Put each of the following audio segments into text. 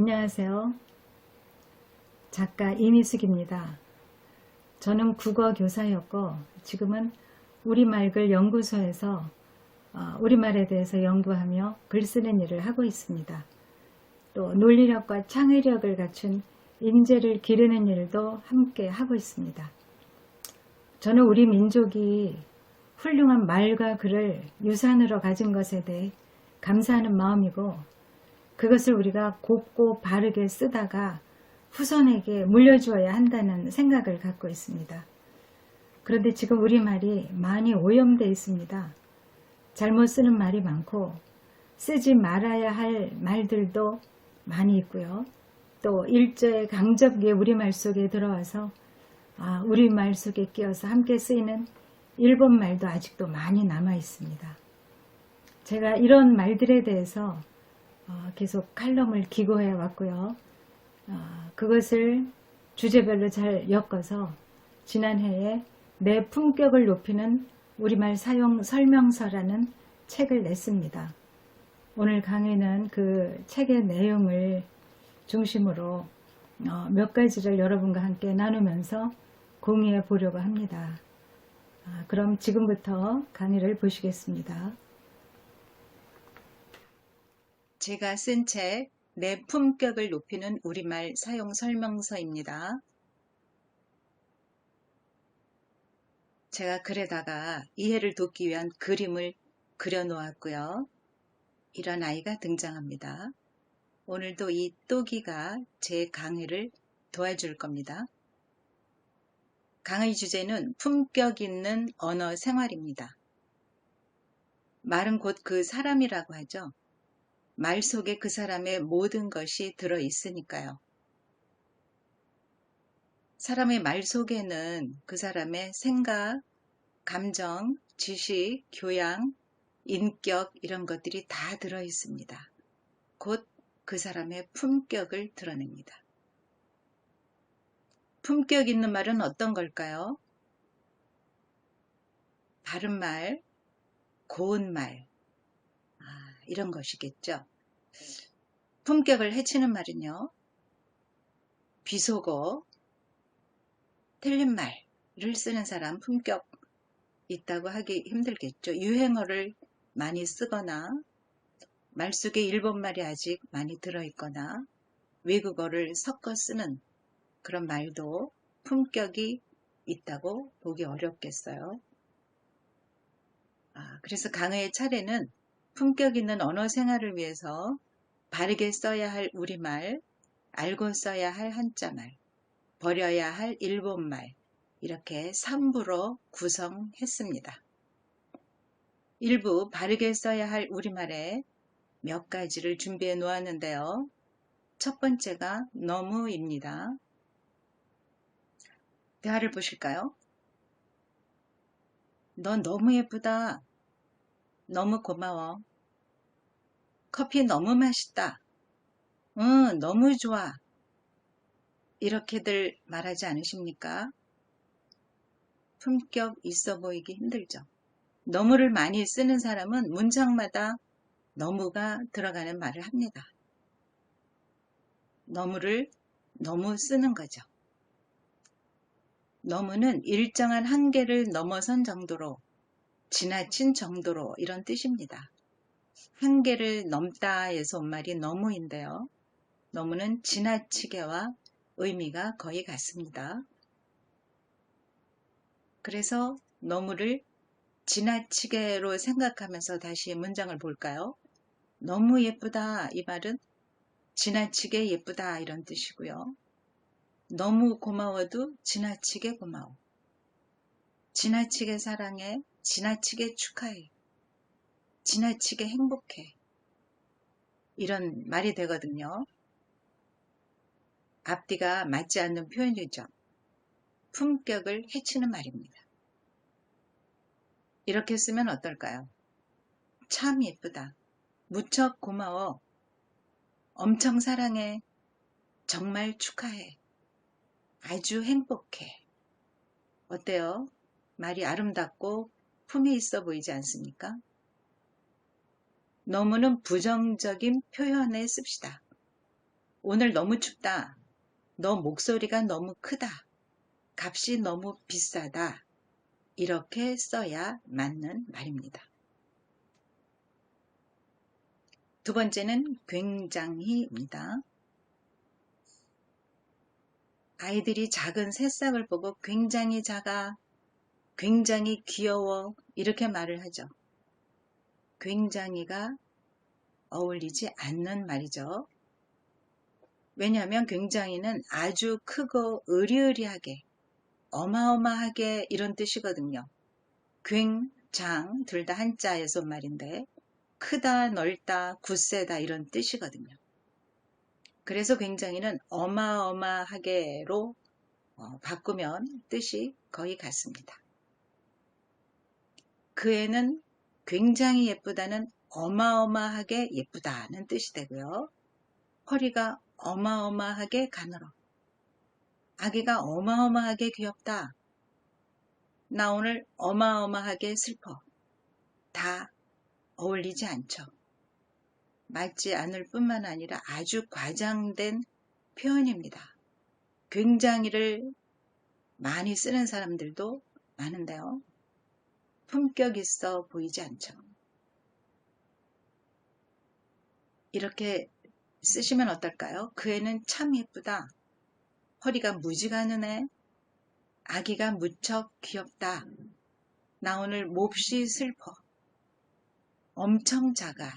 안녕하세요. 작가 이미숙입니다. 저는 국어 교사였고 지금은 우리말글 연구소에서 어, 우리말에 대해서 연구하며 글 쓰는 일을 하고 있습니다. 또 논리력과 창의력을 갖춘 인재를 기르는 일도 함께 하고 있습니다. 저는 우리 민족이 훌륭한 말과 글을 유산으로 가진 것에 대해 감사하는 마음이고 그것을 우리가 곱고 바르게 쓰다가 후손에게 물려주어야 한다는 생각을 갖고 있습니다. 그런데 지금 우리말이 많이 오염되어 있습니다. 잘못 쓰는 말이 많고 쓰지 말아야 할 말들도 많이 있고요. 또 일제의 강적기에 우리말 속에 들어와서 아, 우리말 속에 끼어서 함께 쓰이는 일본 말도 아직도 많이 남아 있습니다. 제가 이런 말들에 대해서 어, 계속 칼럼을 기고해 왔고요. 어, 그것을 주제별로 잘 엮어서 지난해에 내 품격을 높이는 우리말 사용 설명서라는 책을 냈습니다. 오늘 강의는 그 책의 내용을 중심으로 어, 몇 가지를 여러분과 함께 나누면서 공유해 보려고 합니다. 아, 그럼 지금부터 강의를 보시겠습니다. 제가 쓴 책, 내 품격을 높이는 우리말 사용 설명서입니다. 제가 글에다가 이해를 돕기 위한 그림을 그려 놓았고요. 이런 아이가 등장합니다. 오늘도 이 또기가 제 강의를 도와줄 겁니다. 강의 주제는 품격 있는 언어 생활입니다. 말은 곧 그 사람이라고 하죠. 말 속에 그 사람의 모든 것이 들어 있으니까요. 사람의 말 속에는 그 사람의 생각, 감정, 지식, 교양, 인격 이런 것들이 다 들어 있습니다. 곧 그 사람의 품격을 드러냅니다. 품격 있는 말은 어떤 걸까요? 바른 말, 고운 말, 아, 이런 것이겠죠. 품격을 해치는 말은요, 비속어, 틀린 말을 쓰는 사람 품격 있다고 하기 힘들겠죠. 유행어를 많이 쓰거나 말 속에 일본말이 아직 많이 들어있거나 외국어를 섞어 쓰는 그런 말도 품격이 있다고 보기 어렵겠어요. 아, 그래서 강의의 차례는 품격 있는 언어 생활을 위해서 바르게 써야 할 우리말, 알고 써야 할 한자말, 버려야 할 일본말, 이렇게 3부로 구성했습니다. 일부 바르게 써야 할 우리말에 몇 가지를 준비해 놓았는데요. 첫 번째가 너무입니다. 대화를 보실까요? 넌 너무 예쁘다. 너무 고마워. 커피 너무 맛있다. 응, 너무 좋아. 이렇게들 말하지 않으십니까? 품격 있어 보이기 힘들죠. 너무를 많이 쓰는 사람은 문장마다 너무가 들어가는 말을 합니다. 너무를 너무 쓰는 거죠. 너무는 일정한 한계를 넘어선 정도로, 지나친 정도로 이런 뜻입니다. 한계를 넘다에서 온 말이 너무인데요. 너무는 지나치게와 의미가 거의 같습니다. 그래서 너무를 지나치게로 생각하면서 다시 문장을 볼까요? 너무 예쁘다 이 말은 지나치게 예쁘다 이런 뜻이고요. 너무 고마워도 지나치게 고마워. 지나치게 사랑해, 지나치게 축하해, 지나치게 행복해. 이런 말이 되거든요. 앞뒤가 맞지 않는 표현이죠. 품격을 해치는 말입니다. 이렇게 쓰면 어떨까요? 참 예쁘다. 무척 고마워. 엄청 사랑해. 정말 축하해. 아주 행복해. 어때요? 말이 아름답고 품이 있어 보이지 않습니까? 너무는 부정적인 표현에 씁시다. 오늘 너무 춥다. 너 목소리가 너무 크다. 값이 너무 비싸다. 이렇게 써야 맞는 말입니다. 두 번째는 굉장히입니다. 아이들이 작은 새싹을 보고 굉장히 작아, 굉장히 귀여워 이렇게 말을 하죠. 굉장히가 어울리지 않는 말이죠. 왜냐하면 굉장히는 아주 크고 으리으리하게, 어마어마하게 이런 뜻이거든요. 굉장, 둘 다 한자에서 말인데, 크다, 넓다, 굳세다 이런 뜻이거든요. 그래서 굉장히는 어마어마하게로 어, 바꾸면 뜻이 거의 같습니다. 그 애는 굉장히 예쁘다는 어마어마하게 예쁘다는 뜻이 되고요. 허리가 어마어마하게 가늘어. 아기가 어마어마하게 귀엽다. 나 오늘 어마어마하게 슬퍼. 다 어울리지 않죠. 맞지 않을 뿐만 아니라 아주 과장된 표현입니다. 굉장히를 많이 쓰는 사람들도 많은데요. 품격 있어 보이지 않죠. 이렇게 쓰시면 어떨까요? 그 애는 참 예쁘다. 허리가 무지가는 애. 아기가 무척 귀엽다. 나 오늘 몹시 슬퍼. 엄청 작아.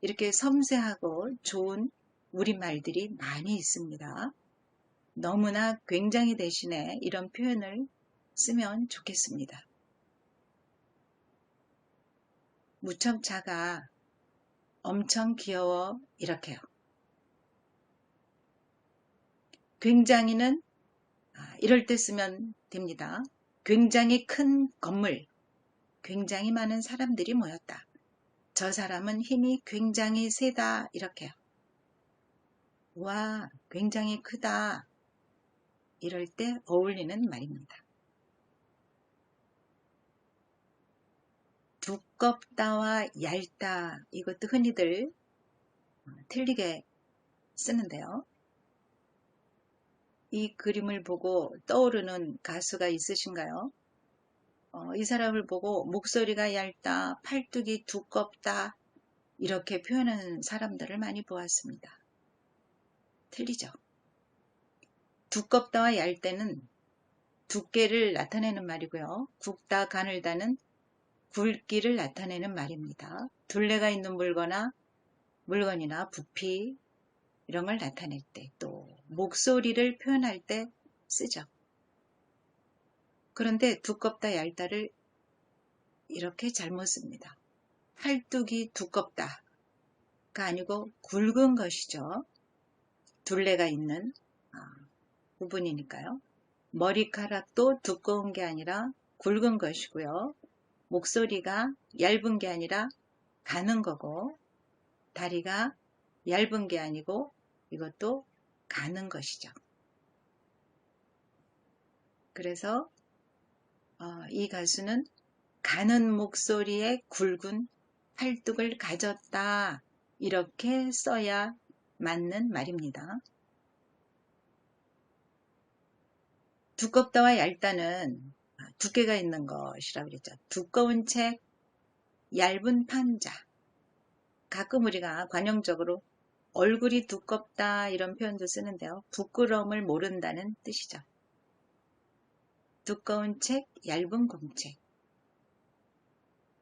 이렇게 섬세하고 좋은 우리말들이 많이 있습니다. 너무나 굉장히 대신에 이런 표현을 쓰면 좋겠습니다. 작아, 엄청 귀여워, 이렇게요. 굉장히는 아, 이럴 때 쓰면 됩니다. 굉장히 큰 건물, 굉장히 많은 사람들이 모였다. 저 사람은 힘이 굉장히 세다. 이렇게요. 와, 굉장히 크다. 이럴 때 어울리는 말입니다. 두껍다와 얇다. 이것도 흔히들 틀리게 쓰는데요. 이 그림을 보고 떠오르는 가수가 있으신가요? 어, 이 사람을 보고 목소리가 얇다, 팔뚝이 두껍다, 이렇게 표현하는 사람들을 많이 보았습니다. 틀리죠? 두껍다와 얇다는 두께를 나타내는 말이고요. 굵다, 가늘다는 굵기를 나타내는 말입니다. 둘레가 있는 물거나 물건이나 부피 이런 걸 나타낼 때 또 목소리를 표현할 때 쓰죠. 그런데 두껍다 얇다를 이렇게 잘못 씁니다. 팔뚝이 두껍다가 아니고 굵은 것이죠. 둘레가 있는 아, 부분이니까요. 머리카락도 두꺼운 게 아니라 굵은 것이고요. 목소리가 얇은 게 아니라 가는 거고 다리가 얇은 게 아니고 이것도 가는 것이죠. 그래서 어, 이 가수는 가는 목소리에 굵은 팔뚝을 가졌다. 이렇게 써야 맞는 말입니다. 두껍다와 얇다는 두께가 있는 것이라고 그랬죠. 두꺼운 책, 얇은 판자. 가끔 우리가 관용적으로 얼굴이 두껍다 이런 표현도 쓰는데요. 부끄러움을 모른다는 뜻이죠. 두꺼운 책, 얇은 공책.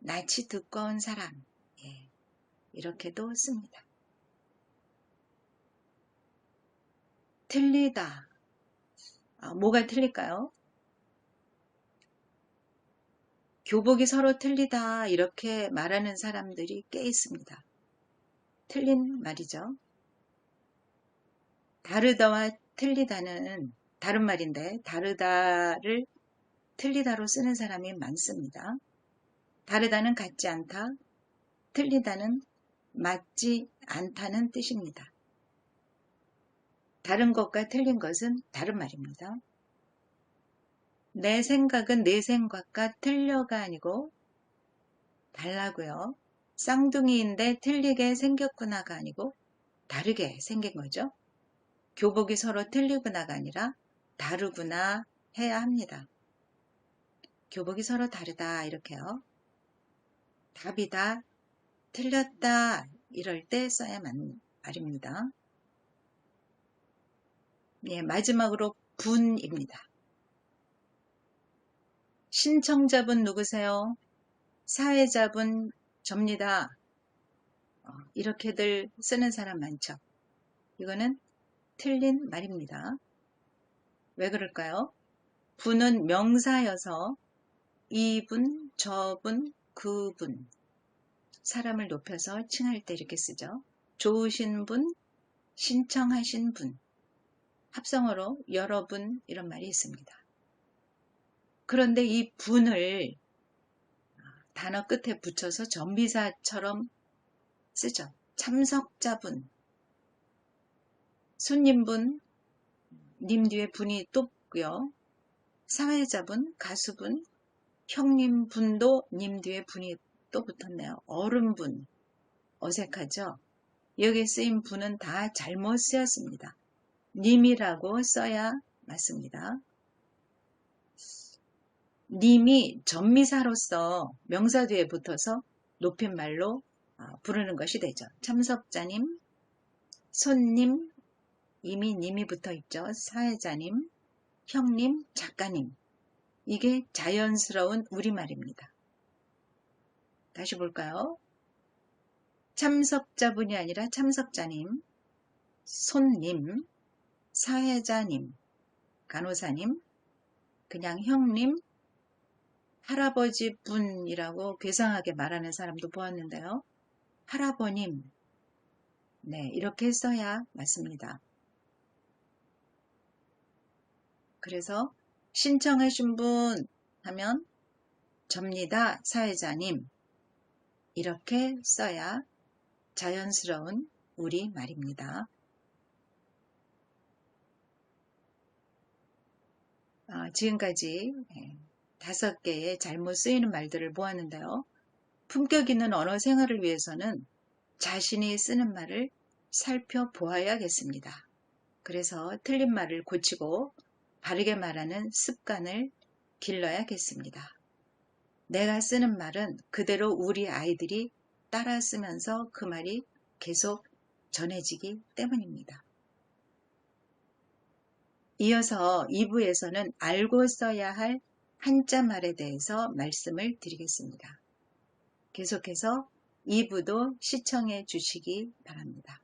낯이 두꺼운 사람. 예, 이렇게도 씁니다. 틀리다. 아, 뭐가 틀릴까요? 교복이 서로 틀리다 이렇게 말하는 사람들이 꽤 있습니다. 틀린 말이죠. 다르다와 틀리다는 다른 말인데 다르다를 틀리다로 쓰는 사람이 많습니다. 다르다는 같지 않다, 틀리다는 맞지 않다는 뜻입니다. 다른 것과 틀린 것은 다른 말입니다. 내 생각은 내 생각과 틀려가 아니고 달라고요. 쌍둥이인데 틀리게 생겼구나가 아니고 다르게 생긴 거죠. 교복이 서로 틀리구나가 아니라 다르구나 해야 합니다. 교복이 서로 다르다 이렇게요. 답이다, 틀렸다 이럴 때 써야 만 말입니다. 예, 마지막으로 분입니다. 신청자분 누구세요? 사회자분 접니다. 어, 이렇게들 쓰는 사람 많죠. 이거는 틀린 말입니다. 왜 그럴까요? 분은 명사여서 이분, 저분, 그분 사람을 높여서 칭할 때 이렇게 쓰죠. 좋으신 분, 신청하신 분 합성어로 여러분 이런 말이 있습니다. 그런데 이 분을 단어 끝에 붙여서 전비사처럼 쓰죠. 참석자분, 손님분, 님 뒤에 분이 또 붙고요. 사회자분, 가수분, 형님분도 님 뒤에 분이 또 붙었네요. 어른분, 어색하죠? 여기에 쓰인 분은 다 잘못 쓰였습니다. 님이라고 써야 맞습니다. 님이 전미사로서 명사 뒤에 붙어서 높임말로 어, 부르는 것이 되죠. 참석자님, 손님, 이미 님이 붙어 있죠. 사회자님, 형님, 작가님. 이게 자연스러운 우리말입니다. 다시 볼까요? 참석자분이 아니라 참석자님, 손님, 사회자님, 간호사님, 그냥 형님, 할아버지 분이라고 괴상하게 말하는 사람도 보았는데요. 할아버님, 네, 이렇게 써야 맞습니다. 그래서 신청하신 분 하면 접니다, 사회자님. 이렇게 써야 자연스러운 우리 말입니다. 아, 지금까지 예, 다섯 개의 잘못 쓰이는 말들을 보았는데요. 품격 있는 언어 생활을 위해서는 자신이 쓰는 말을 살펴보아야겠습니다. 그래서 틀린 말을 고치고 바르게 말하는 습관을 길러야겠습니다. 내가 쓰는 말은 그대로 우리 아이들이 따라 쓰면서 그 말이 계속 전해지기 때문입니다. 이어서 2부에서는 알고 써야 할 한자 말에 대해서 말씀을 드리겠습니다. 계속해서 2부도 시청해 주시기 바랍니다.